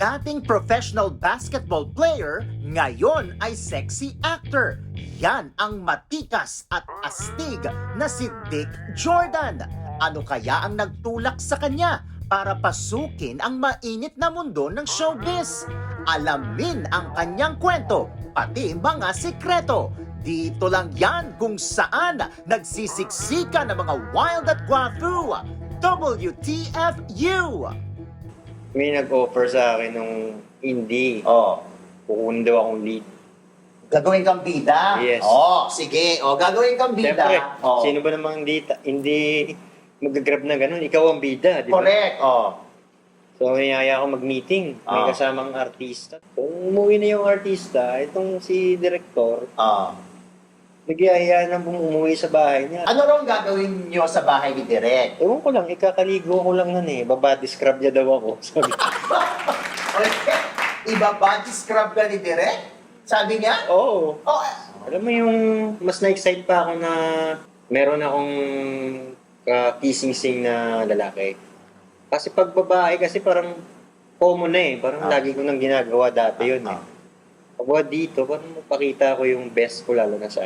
Dating professional basketball player, ngayon ay sexy actor. Yan ang matikas at astig na si Dick Jordan. Ano kaya ang nagtulak sa kanya para pasukin ang mainit na mundo ng showbiz? Alamin ang kanyang kwento, pati mga sekreto. Dito lang yan kung saan nagsisiksika ng mga wild at guafu. WTFU! May nag-offer sa akin nung hindi. Oh, Kukunin daw akong lead. gagawin kang bida? Yes. Oh, sige. Oh, gagawin kang bida. Siyempre, oh. sino ba namang hindi, hindi mag-grab na ganun? Ikaw ang bida, di ba? Correct. Oh. So, niyaya ako mag-meeting. May Ah. kasamang artista. Kung umuwi na yung artista, itong si director, Oh. Nagyaya na umuwi sa bahay niya. Ano raw gagawin nyo sa bahay ni Direk? Ewan ko lang, ikakaligo ko lang nun eh. Babadi scrub niya daw ako. Sabi Iba body scrub ka ni Direk? Sabi niya? Oo. Oh, Alam mo yung mas na-excite pa ako na meron akong ka-kissing scene na lalaki. Kasi pag babae kasi parang common na eh. Parang Ah. lagi ko nang ginagawa dati yun eh. Pagwa dito, parang mapakita ko yung best ko lalo na sa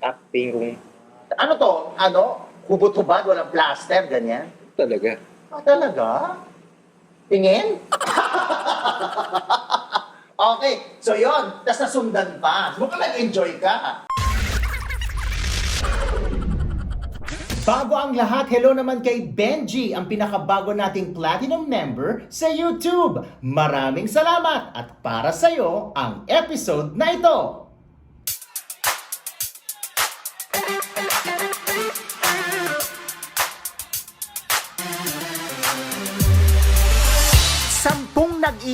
acting kung ano to? Ano? Hubot-hubad, walang plaster, ganyan? talaga. Ah, talaga? Tingin? okay, so yon. Tapos nasundan pa. Mukhang nag-enjoy ka. Bago ang lahat, hello naman kay Benji, ang pinakabago nating platinum member sa YouTube. Maraming salamat at para sa'yo ang episode na ito.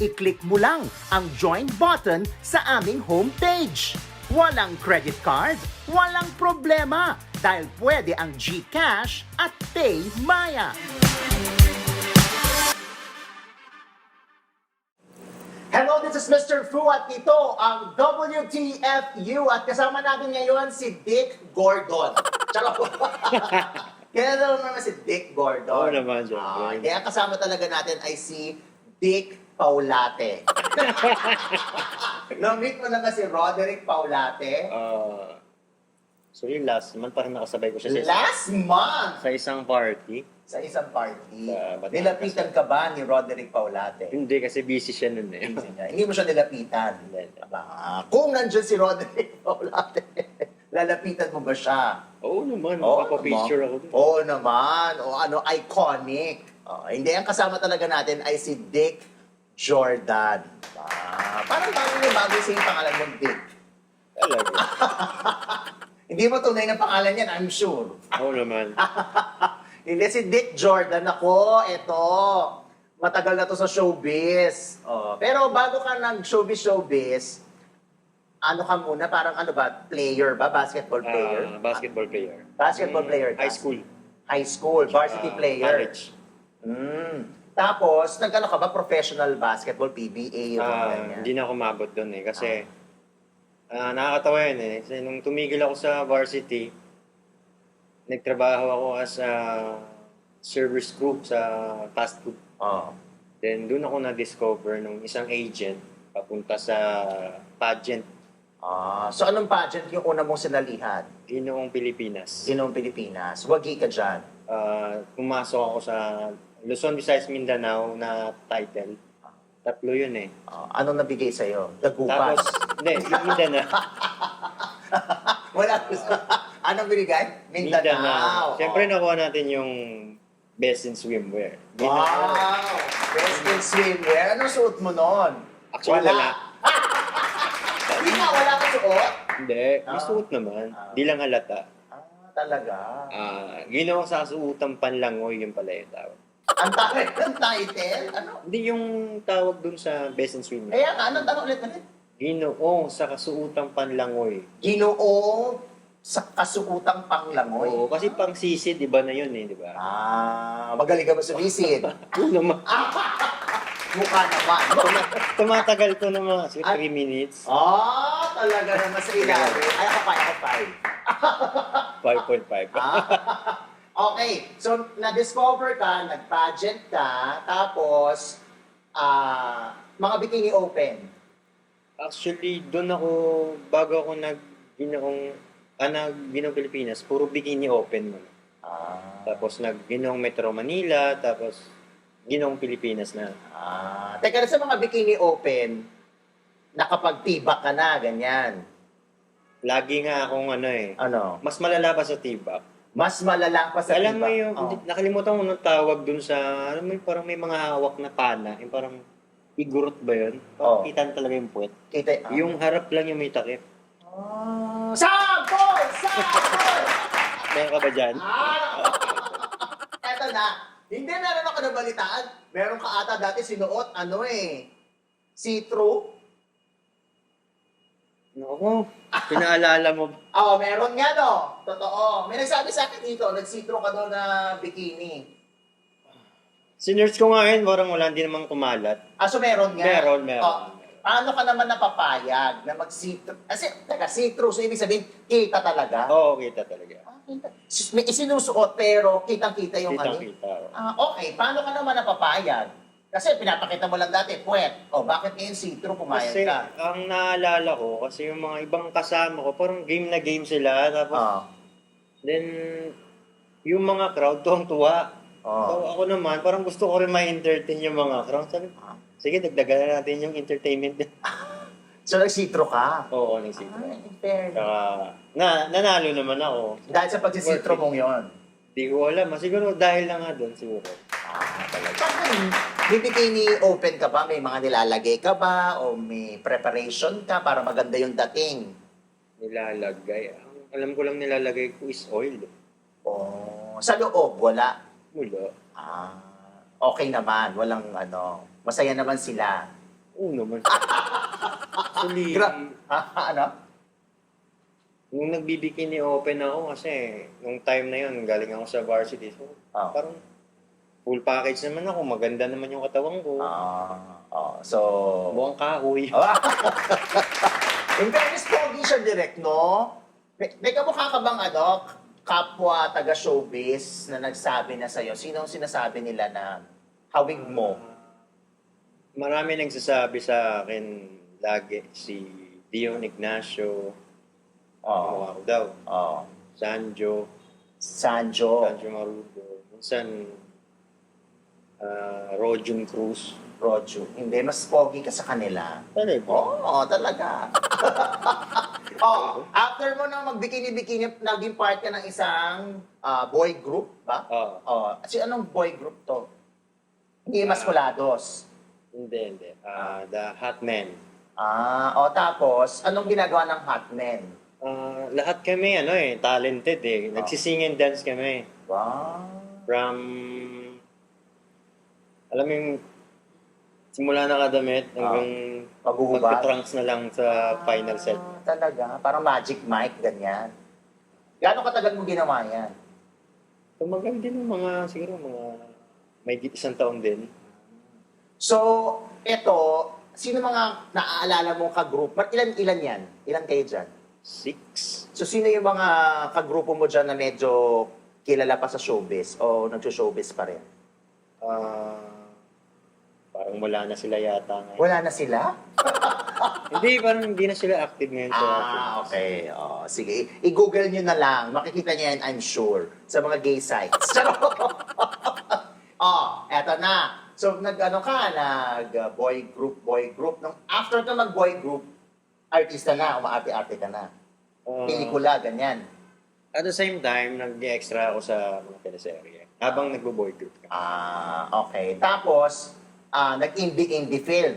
I-click mo lang ang join button sa aming homepage. Walang credit card, walang problema dahil pwede ang GCash at PayMaya. Hello, this is Mr. Fu at ito ang WTFU at kasama natin ngayon si Dick Gordon. Charot po. Kaya naman naman si Dick Gordon. Oo naman, John. Ah, ang kasama talaga natin ay si Dick Paulate. Na-meet mo na ba si Roderick Paulate? Ah, so yung last month, parang nakasabay ko siya sa, Last month sa isang party. sa isang party. Sa Batangas. Nilapitan ka ba ni Roderick Paulate? Hindi, kasi busy siya nun eh. Hindi niya. Hindi mo siya nilapitan. Aba, kung nandyan si Roderick Paulate, lalapitan mo ba siya? Oo naman, Oo magpapapicture naman. ako dun. Oo naman. O ano, iconic. Oh, hindi, ang kasama talaga natin ay si Dick Jordan. Ah, parang parang yung bago sa yung pangalan mo, Dick. Talaga. Hindi mo tunay na pangalan yan, I'm sure. Oo naman. Hindi, si Dick Jordan ako. Ito. Matagal na to sa showbiz. Oh, pero bago ka nag-showbiz, showbiz, ano ka muna? Parang ano ba? Player ba? Basketball player? Ah, basketball player. Basketball Mm, player ka? High school. High school, varsity Ah, player. College. Mm. Tapos, nag-ano ka ba? Professional basketball, PBA, yung Ah, ganyan? hindi na ako umabot doon eh. Kasi, ah, nakakatawa yun eh. Kasi nung tumigil ako sa varsity, nagtrabaho ako as a service group sa fast food. Oo. Then, doon ako na-discover nung isang agent papunta sa pageant Ah, so anong pageant yung una mong sinalihan? Ginoong Pilipinas. Sinong Pilipinas? Wagi ka dyan. Ah, pumasok ako sa Luzon, Visayas, Mindanao na title. Tatlo yun eh. Ah, anong nabigay sa'yo? Dagupan. Tapos, Hindi, Mindanao. Wala. Anong binigay? Mindanao. Mindanao. Siyempre Oh. nakuha natin yung best in swimwear. Wow! Best in swimwear. Anong suot mo nun? Actually, wala. Hindi nga, wala ka suot. Hindi, may Ah. suot naman. Ah. Di lang halata. Ah, talaga. Ah, ginawa sa suotang panlangoy yung pala yung tawag. Ang tawag ng title? Ano? Hindi yung tawag dun sa best in swimwear. Kaya nga, anong tanong ulit ulit? Ginoong sa kasuotang panlangoy. Ginoo sa kasuotang panglangoy. Oo, kasi pang sisid, iba na yun eh, di ba? Ah, magaling ka ba sumisid? Yun naman. Mukha naman. Tuma- tumatagal to ng mga Ah. 3 minutes. Ah, talaga naman sa ilalim. Ay, ako pa, ako pa. 5.5. Ah. Okay, so na-discover ka, nag-pageant ka, tapos ah mga bikini open. Actually, doon ako, bago ako nag ginoong, ah, nag ginoong Pilipinas, puro bikini open mo. Ah. Tapos nag ginoong Metro Manila, tapos ginoong Pilipinas na. Ah, teka, sa mga bikini open, nakapagtibak ka na, ganyan. Lagi nga akong ano eh, Ano? mas malala pa sa tibak. Mas malala pa sa Alam mo tibak. yung, Oh. nakalimutan ko nung tawag dun sa, alam mo yung parang may mga hawak na pana, yung parang igurot ba yun? Parang Oh. kita talaga yung puwet. Kita, ah. Yung harap lang yung may takip. Ah, Sabol! Sabol! Meron ka ba dyan? Ah! Eto na. Hindi meron ako nabalitaan. Meron ka ata dati sinuot, ano eh, see-through. Naku, pinaalala mo. Oo, meron nga no. Totoo. May nagsabi sa akin dito, nag-see-through ka daw na bikini. Sinerge ko nga yun, parang wala, hindi naman kumalat. Ah, so meron nga. Meron, meron. Oh, paano ka naman napapayag na mag-see-through? Kasi, taga see-through, so ibig sabihin, kita talaga. Oo, kita talaga. Ah, kita. May isinusuot, pero kitang-kita yung ano. Kitang-kita. Ah, okay. Paano ka naman napapayag? Kasi pinapakita mo lang dati, puwet. O, bakit ngayon see-through pumayag Kasi ka? ang naalala ko, kasi yung mga ibang kasama ko, parang game na game sila. Tapos, Ah. then, yung mga crowd, tuwang-tuwa. Oh. So, ako naman, parang gusto ko rin ma-entertain yung mga crowd. Sabi, Ah. sige, dagdagan na natin yung entertainment. So, nag-see-through ka? Oo, nagsito. Ay, in fairness. Saka, na, nanalo naman ako. Dahil sa pag-see-through mong yon. Di ko alam. ah, Siguro dahil lang nga doon, siguro. Ah, talaga. May bikini open ka ba? May mga nilalagay ka ba? O may preparation ka para maganda yung dating? Nilalagay. Ang alam ko lang nilalagay ko is oil. O, sa loob, wala. Mula. Ah, okay naman. Walang ano. Masaya naman sila. Oo naman. Actually, Gra- ano? nung nagbibikini open ako kasi nung time na yun, galing ako sa varsity. So, Oh. parang full package naman ako. Maganda naman yung katawan ko. Ah, oh, so... Buwang kahoy. Ah. In fairness, pogi siya direct, no? May, may kamukha ka bang ano, kapwa taga-showbiz na nagsabi na sa'yo? Sino ang sinasabi nila na hawig mo? Marami nagsasabi sa akin lagi si Dion Ignacio, Oo. mukha ko daw, Oh. Sanjo, Sanjo, Sanjo Marudo, minsan ah, Rojun Cruz. Rojo. Hindi, mas pogi ka sa kanila. Talaga? Oo, talaga. oh, after mo na magbikini-bikini, naging part ka ng isang ah, boy group, ba? Oo. Oh, si anong boy group to? Hindi Masculados. Hindi, hindi. Ah, the Hot Men. Ah, o tapos, anong ginagawa ng hot men? Ah, lahat kami, ano eh, talented eh. Nagsising and dance kami. Wow. From, alam mo yung, simula na kadamit hanggang Paghuhubad. magka-trunks na lang sa final set. Ah, talaga? Parang magic mic, ganyan. Gano'ng katagal mo ginawa yan? Tumagal din ng mga, siguro mga, may isang taon din. So, eto, sino mga naaalala mong ka-group? Ba't Ilan-ilan yan? Ilan kayo dyan? Six. So, sino yung mga kagrupo mo dyan na medyo kilala pa sa showbiz o nagso-showbiz pa rin? Ah, parang wala na sila yata ngayon. Wala na sila? hindi, parang hindi na sila active ngayon sa Ah, okay. Oh, sige. I-google nyo na lang. Makikita nyo yan, I'm sure. Sa mga gay sites. Charot! oh, eto na. So, nag-ano ka, nag-boy group, boy group. Nung after ka mag-boy group, artista na, umaarte-arte ka na. Ah, Pelikula, ganyan. at the same time, nag-extra ako sa mga teleserye. Habang nagbo-boy group ka. Ah, okay. Tapos, ah, nag-indie-indie film.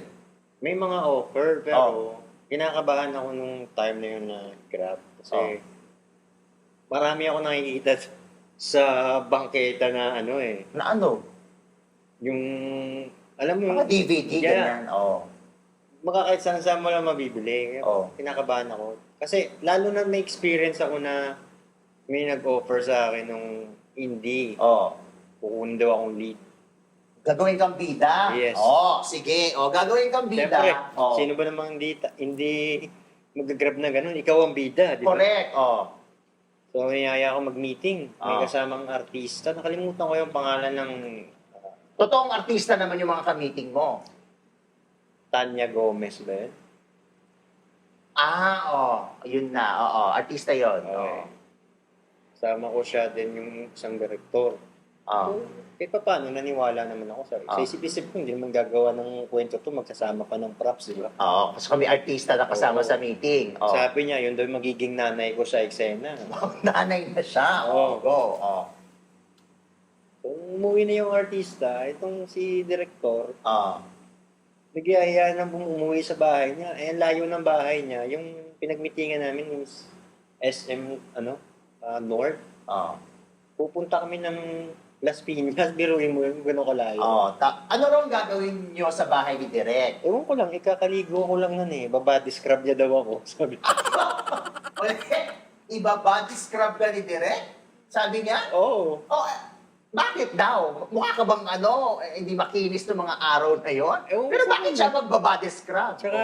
May mga offer, pero Oh. kinakabahan ako nung time na yun na grab. Kasi Oh. marami ako nakikita sa bangketa na ano eh. Na ano? Yung, alam mo, Mga DVD, Yeah. ganyan. Oh. makakait saan saan mo lang mabibili. Kaya Oh. Kinakabahan ako. Kasi lalo na may experience ako na may nag-offer sa akin nung indie. Oh. Kukunin daw akong lead. Gagawin kang bida? Yes. Oh, sige. Oh, gagawin kang bida. Siyempre, oh. sino ba namang hindi, ta- hindi mag-grab na ganun? Ikaw ang bida, di ba? Correct. Oh. So, niyaya ako mag-meeting. May kasamang artista. Nakalimutan ko yung pangalan ng Totoong artista naman yung mga ka-meeting mo. Tanya Gomez ba yun? Ah, oh. Yun na. Oo. Artista yun. Okay. Oh. Sama ko siya din yung isang direktor. Oh. Kahit pa paano, naniwala naman ako sa, Ah. sa isip-isip ko, hindi naman gagawa ng kwento to, magsasama pa ng props, di ba? Oo, kasi kami artista na kasama Oo. sa meeting. Oh. Sabi niya, yun daw yung magiging nanay ko sa eksena. Nanay na siya. Oo. Oh, go. Oh. So, umuwi na yung artista, itong si direktor, Oh. nagyaya na bum- umuwi sa bahay niya. Eh, ang layo ng bahay niya. Yung pinagmitingan namin is SM, ano, ah, North. Oh. Pupunta kami ng Las Piñas, biruin mo yung gano'ng kalayo. Oh. Ta- ano raw gagawin nyo sa bahay ni Direk? Ewan ko lang, ikakaligo ko lang nun eh. Babody scrub niya daw ako. Sabi Iba body scrub ka ni Direk? Sabi niya? Oo. Oh, eh, bakit daw? Mukha ka bang ano, eh, hindi makinis ng mga araw na yon? Ewan ko Pero sa bakit kanya. siya magbabody scrub? Tsaka,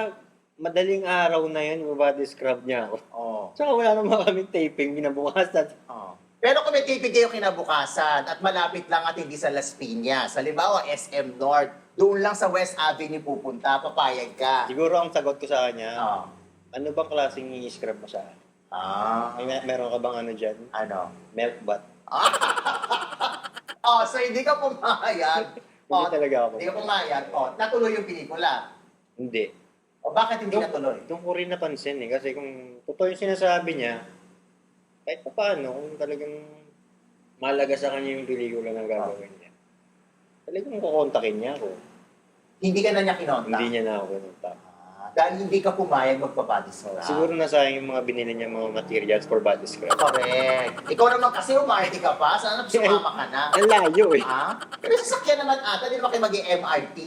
madaling araw na yun, babody scrub niya ako. Oh. Tsaka wala naman kami taping, binabukasan. Oh. Pero kung may tipid kayo kinabukasan at malapit lang at hindi sa Las Piñas, halimbawa SM North, doon lang sa West Avenue pupunta, papayag ka. Siguro ang sagot ko sa kanya, Oh. ano bang klaseng i-scrub mo sa akin? Ah. May, meron ka bang ano dyan? Ano? Milk butt? Oh, so hindi ka pumayag. Hindi Oh, talaga ako. hindi ka pumayag. Oh, natuloy yung pelikula. Hindi. O bakit hindi natuloy? Doon ko rin napansin eh. Kasi kung totoo yung sinasabi niya, kahit pa paano, kung talagang malaga sa kanya yung pelikula na gagawin niya. Talagang kukontakin niya ako. Hindi ka na niya kinontak. Hindi niya na ako kinontak. Ah, dahil hindi ka pumayag magpabody scrub. Siguro nasayang yung mga binili niya mga materials for body scrub. Correct. Ikaw naman kasi umarty ka pa. Sana sumama ka na. Ang layo eh. Ha? Pero sasakyan naman ata, di naman kayo mag-MRT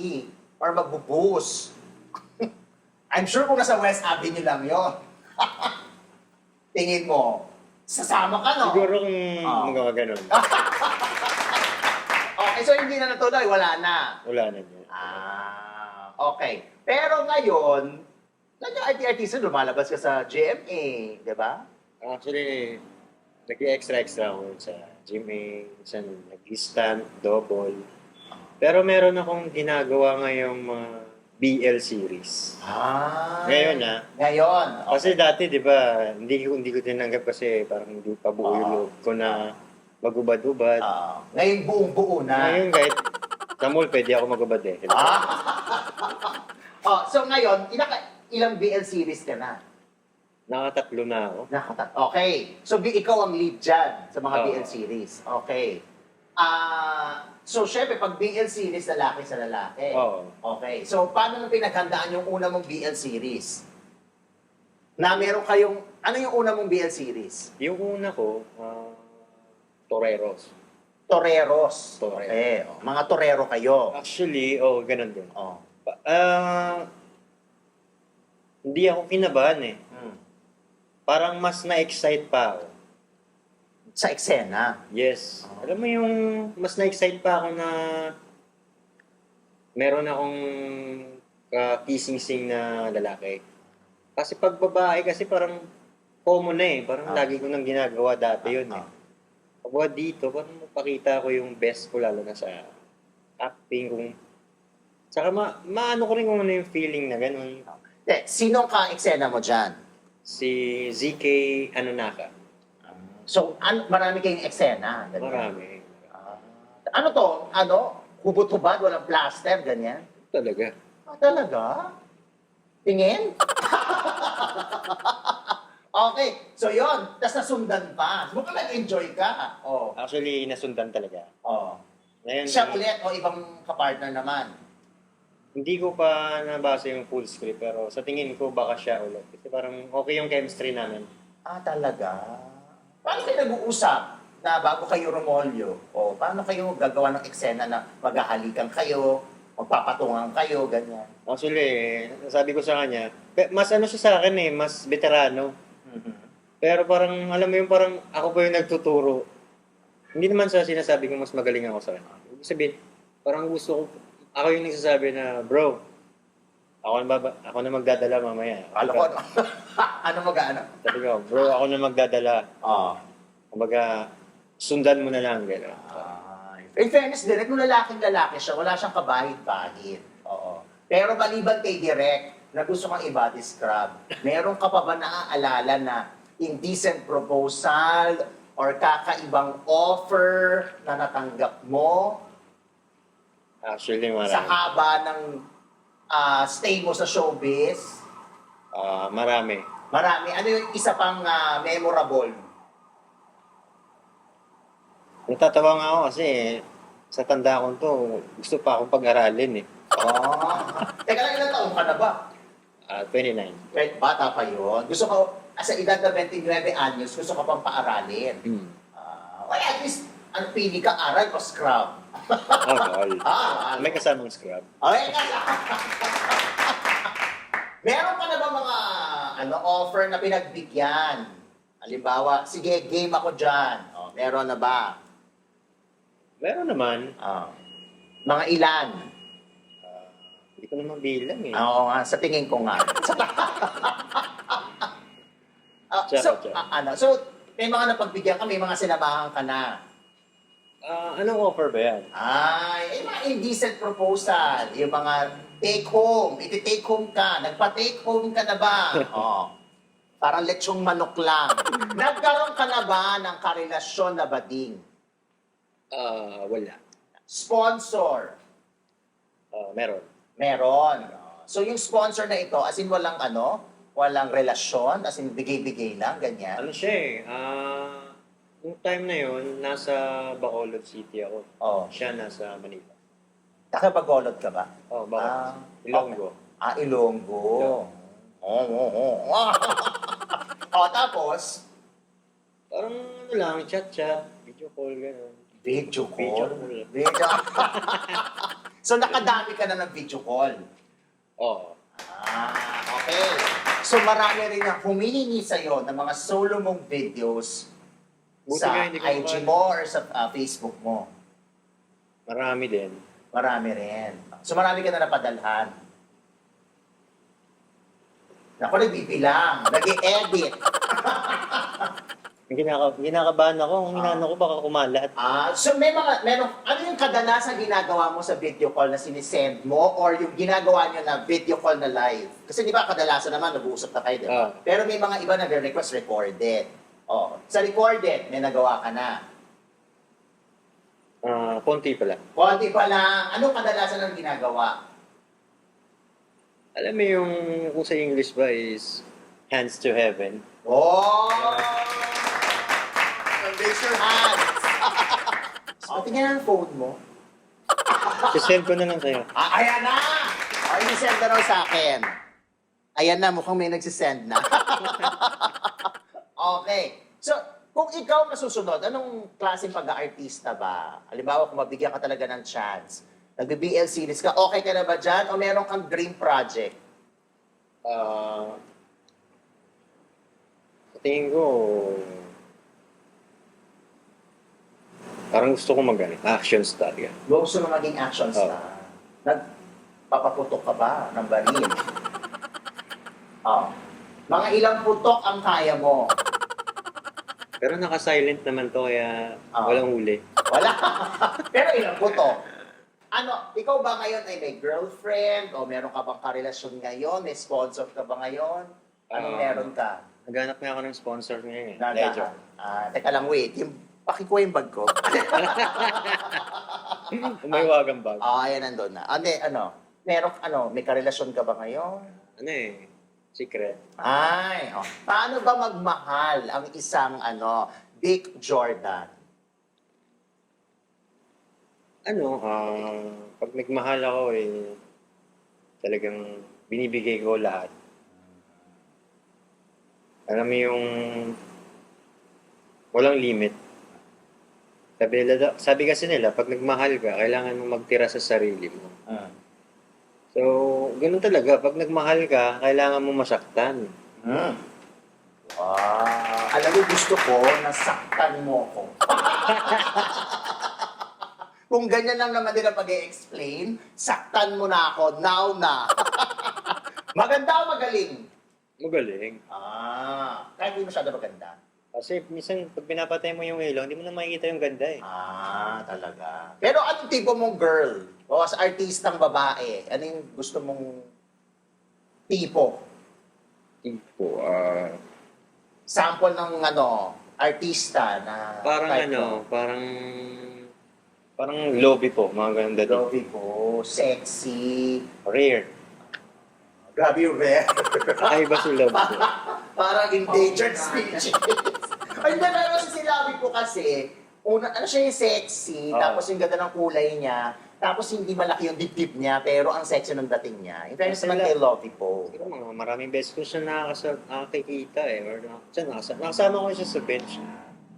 or magbubus. I'm sure kung nasa West Avenue lang yon. Tingin mo, sasama ka, no? Siguro kung Ah. magawa ganun, Okay, so hindi na natuloy, wala na. wala na niya. Ah, okay. Pero ngayon, nag-arty-artista, lumalabas ka sa GMA, di ba? Actually, nag-extra-extra ako sa GMA, sa nag-stand, double. Pero meron akong ginagawa ngayong mga BL series. Ah. Ngayon na. Ngayon. Kasi dati, di ba, hindi ko, hindi ko tinanggap kasi parang hindi pa buo yung Ah. loob ko na magubad-ubad. Ah, ngayon buong-buo na. Ngayon kahit sa mall, pwede ako magubad eh. Ah. oh, so ngayon, ilang, ilang BL series ka na? Nakatatlo na ako. Nakatat. Okay. So bi- ikaw ang lead dyan sa mga Oo. BL series. Okay. Ah, so syempre pag BL series lalaki sa lalaki. Oo. Okay. So paano mo pinaghandaan yung una mong BL series? Na meron kayong ano yung una mong BL series? Yung una ko, ah, Toreros. Toreros. Torero. Okay. Oh, Mga torero kayo. Actually, oh, ganun din. Oh. Ah, hindi ako kinabahan eh. Hmm. Parang mas na-excite pa ako. Sa eksena. Yes. Ah. Alam mo yung mas na-excite pa ako na meron akong ka-kissing-sing na lalaki. Kasi pag babae kasi parang common na eh. Parang Ah. lagi ko nang ginagawa dati yun eh. Ah. Pagka dito, parang mapakita ko yung best ko lalo na sa acting kung Tsaka ma maano ko rin kung ano yung feeling na gano'n. Eh, sino ka eksena mo dyan? Si ZK Anunaka. So, an marami kayong eksena. ganyan? Marami. Ah. ano to? Ano? Hubot-hubad, walang plaster, ganyan? Talaga. Ah, talaga? Tingin? okay, so yon. Tapos nasundan pa. Mukhang nag-enjoy ka. Oh. Actually, nasundan talaga. Oh. Ngayon, Siya ulit o ibang kapartner naman? hindi ko pa nabasa yung full script, pero sa tingin ko baka siya ulit. Kasi parang okay yung chemistry namin. Ah, talaga? Paano kayo nag-uusap na bago kayo rumolyo? O paano kayo gagawa ng eksena na maghahalikan kayo, magpapatungan kayo, ganyan? Actually, sabi ko sa kanya, pe- mas ano siya sa akin eh, mas veterano. Mhm. Pero parang, alam mo yung parang ako pa yung nagtuturo. Hindi naman sa sinasabi ko mas magaling ako sa kanya. Ibig sabihin, parang gusto ko, ako yung nagsasabi na, bro, ako na, baba, ako na magdadala mamaya. Alam ko, ano, ano mag-ano? Sabi ko, bro, ako na magdadala. Ah. Kumbaga, sundan mo na lang, gano'n. Ay. In fairness, Direk, nung lalaking lalaki siya, wala siyang kabahit-bahit. Oo. Pero maliban kay Direk, na gusto kang i-body scrub, meron ka pa ba naaalala na indecent proposal or kakaibang offer na natanggap mo Actually, sa marami. haba ng ah, stay mo sa showbiz? Ah, marami. Marami. Ano yung isa pang ah, memorable? Natatawa nga ako kasi sa tanda ko to, gusto pa akong pag-aralin eh. Oh. Teka lang, ilang taon ka na ba? Ah, 29. Kahit bata pa yun. Gusto ko, ah, sa edad na 29 anyos, gusto ka pang paaralin. Hmm. Ah, well, at least, ang pili ka, aral o scrub? Oh, all. Ah, May kasamang scrub. Okay ka Meron ka na ba mga ano, offer na pinagbigyan? Halimbawa, sige, game ako dyan. Oh, meron na ba? Meron naman. Ah. mga ilan? Ah, hindi ko naman bilang eh. Ah, Oo nga, sa tingin ko nga. Ah, Tsaka, so, tsaka. ah, ano, so, may mga napagbigyan ka, may mga sinamahan ka na. Ah, anong offer ba yan? Ay, yung mga indecent proposal, yung mga take home, iti-take home ka, nagpa-take home ka na ba? oh. Parang lechong manok lang. Nagkaroon ka na ba ng karelasyon na bading? Ah, wala. Sponsor? Ah, meron. Meron. So yung sponsor na ito, as in walang ano, walang relasyon, as in bigay-bigay lang, ganyan. Ano siya eh, ah, yung time na yun, nasa Bacolod City ako. Oh. Siya nasa Manila. Nakapagolod ka ba? Oh, bakit? Ah, Ilonggo. Ah, Ilonggo. Oo, oo, oo. oh, tapos, Parang ano lang, chat-chat, video call, gano'n. Video Video call? call. Video So, nakadami ka na ng video call. Oo. Ah, okay. So, marami rin ang humihingi sa'yo ng mga solo mong videos Buti sa nga hindi ko IG naman- mo or sa ah, Facebook mo. Marami din. Marami rin. So, marami ka na napadalhan. Ako, nagbibilang, nag-edit. Ginaka, ginakabahan ako, ang inano ko baka kumalat. Ah, so may mga, meron, ano yung kadalasan ginagawa mo sa video call na sinisend mo or yung ginagawa nyo na video call na live? Kasi di ba kadalasan naman nag-uusap na kayo, di ba? Ah. Pero may mga iba na request recorded. Oh, sa recorded, may nagawa ka na. Ah, konti pala. Konti pa lang, anong kadalasan ang ginagawa? Alam mo yung kung sa English ba is hands to heaven. Oh! Raise your hands! oh, tingnan ang phone mo. Sisend ko na lang sa'yo. Ah, ayan na! Oh, i-send na raw sa akin. Ayan na, mukhang may nagsisend na. okay. So, kung ikaw masusunod, anong klaseng pag-aartista ba? Halimbawa, kung mabigyan ka talaga ng chance, nag-BL series ka, okay ka na ba dyan? O meron kang dream project? Ah, sa tingin ko, parang gusto ko mag ano, action star yan. Gusto mo maging action star? Nagpapaputok ka ba ng baril? oh. Mga ilang putok ang kaya mo? Pero naka-silent naman to kaya Ah. walang huli. Wala. Pero ilang putok? Ano, ikaw ba ngayon ay may girlfriend o meron ka bang karelasyon ngayon? May sponsor ka ba ngayon? Anong Ah. meron ka? Naghanap nga ako ng sponsor ngayon. eh. Ledger. Ah, teka lang, wait. Yung, pakikuha yung bag ko. Umaywagang bag. Ah, yan nandun na. Ande, ano, meron, ano, may karelasyon ka ba ngayon? ano eh, secret. Ay, oh. paano ba magmahal ang isang ano, Dick Jordan? Ano, ah, pag nagmahal ako eh, talagang binibigay ko lahat. Alam mo yung walang limit. Sabi, nila, sabi kasi nila, pag nagmahal ka, kailangan mo magtira sa sarili mo. Mm. So, ganun talaga. Pag nagmahal ka, kailangan mo masaktan. Mm. Wow. Alam mo, gusto ko, nasaktan mo ko. Kung ganyan lang naman nila pag explain saktan mo na ako, now na. Maganda o magaling? Magaling. Ah, kahit hindi masyado maganda. Kasi minsan, pag pinapatay mo yung ilaw, hindi mo na makikita yung ganda eh. Ah, talaga. Pero anong tipo mong girl? O sa artistang babae, ano yung gusto mong tipo? Tipo, ah... Sample ng ano, artista na parang type ano, mo. parang... Parang lobby po, mga ganun dati. Grabe ko, sexy. Rare. Grabe yung rare. Ay, ba si love ko? Parang endangered species. Ay, hindi, pero si Silabi ko kasi, una, ano siya yung sexy, Oo. tapos yung ganda ng kulay niya, tapos hindi malaki yung dibdib niya, pero ang sexy ng dating niya. In fairness naman kay Lovey po. Siguro mga maraming beses ko siya nakakasa- nakakikita eh. Or na, siya, nakasama, nakasama ko siya sa bench.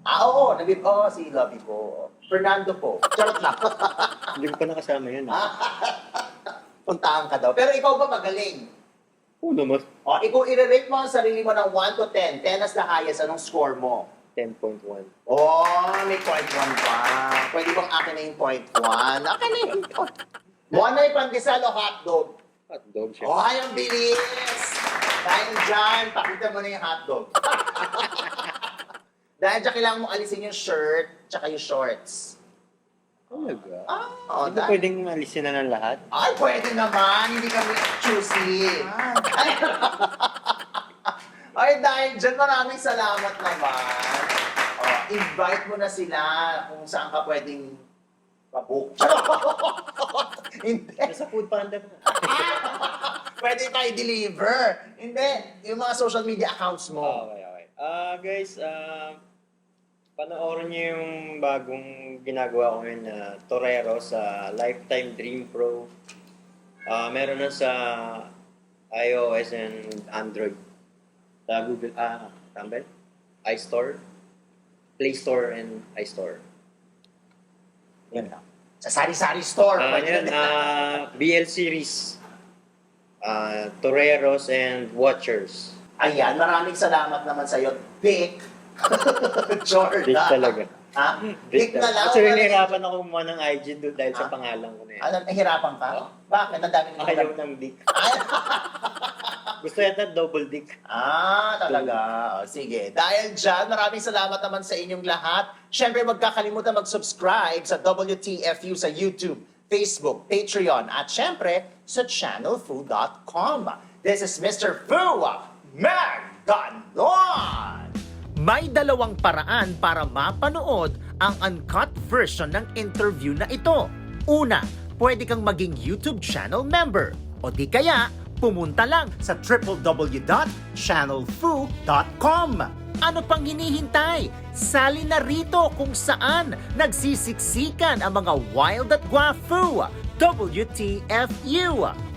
Ah, oo, nabib, oo, si Lovey po. Fernando po. Charot lang. Hindi ko pa nakasama yun. Ah. Puntahan ka daw. Pero ikaw ba magaling? Oo naman. O, ikaw i-rate mo ang sarili mo ng 1 to 10. 10 as the highest, anong score mo? 10.1. Oh, may point 1 pa. Pwede bang akin na yung point 1? Akin na yung point. Buwan na yung pandesal o hotdog? Hotdog siya. Oh, ay, ang bilis! Dahil dyan, pakita mo na yung hotdog. Dahil dyan, kailangan mo alisin yung shirt tsaka yung shorts. Talaga? Ah, oh, Hindi ba dahil- pwedeng alisin na ng lahat? Ay, pwede naman. Hindi kami choosy. Ay, ay dahil dyan, maraming salamat naman. Oh, invite mo na sila kung saan ka pwedeng pabook. Hindi. Nasa food panda na. Pwede tayo deliver. Hindi. Yung mga social media accounts mo. Okay, okay. Ah, guys, ah, panoorin niyo yung bagong ginagawa ko ngayon na Torero sa Lifetime Dream Pro. Ah, meron na sa iOS and Android. Sa Google, ah, tama ba? iStore, Play Store, and iStore. Yan lang. Sa Sari-Sari Store. Pwede yan, na- ah, BL series. Ah, Toreros and Watchers. Ayan, maraming salamat naman sa'yo, Dick. Jordan. Dick talaga. Ha? Dick na lang. Actually, nahirapan ako kumuha ng IG doon dahil sa pangalan ko na yan. Ano, nahirapan ka? Bakit? Ang dami ng Ayaw ng dick. Gusto yata double dick. Ah, talaga. O, sige. Dahil dyan, maraming salamat naman sa inyong lahat. Siyempre, huwag kakalimutan mag-subscribe sa WTFU sa YouTube, Facebook, Patreon, at siyempre, sa channelfu.com. This is Mr. Fu Maganon! May dalawang paraan para mapanood ang uncut version ng interview na ito. Una, pwede kang maging YouTube channel member. O di kaya, pumunta lang sa www.channelfu.com. Ano pang hinihintay? Sali na rito kung saan nagsisiksikan ang mga wild at guafu. WTFU.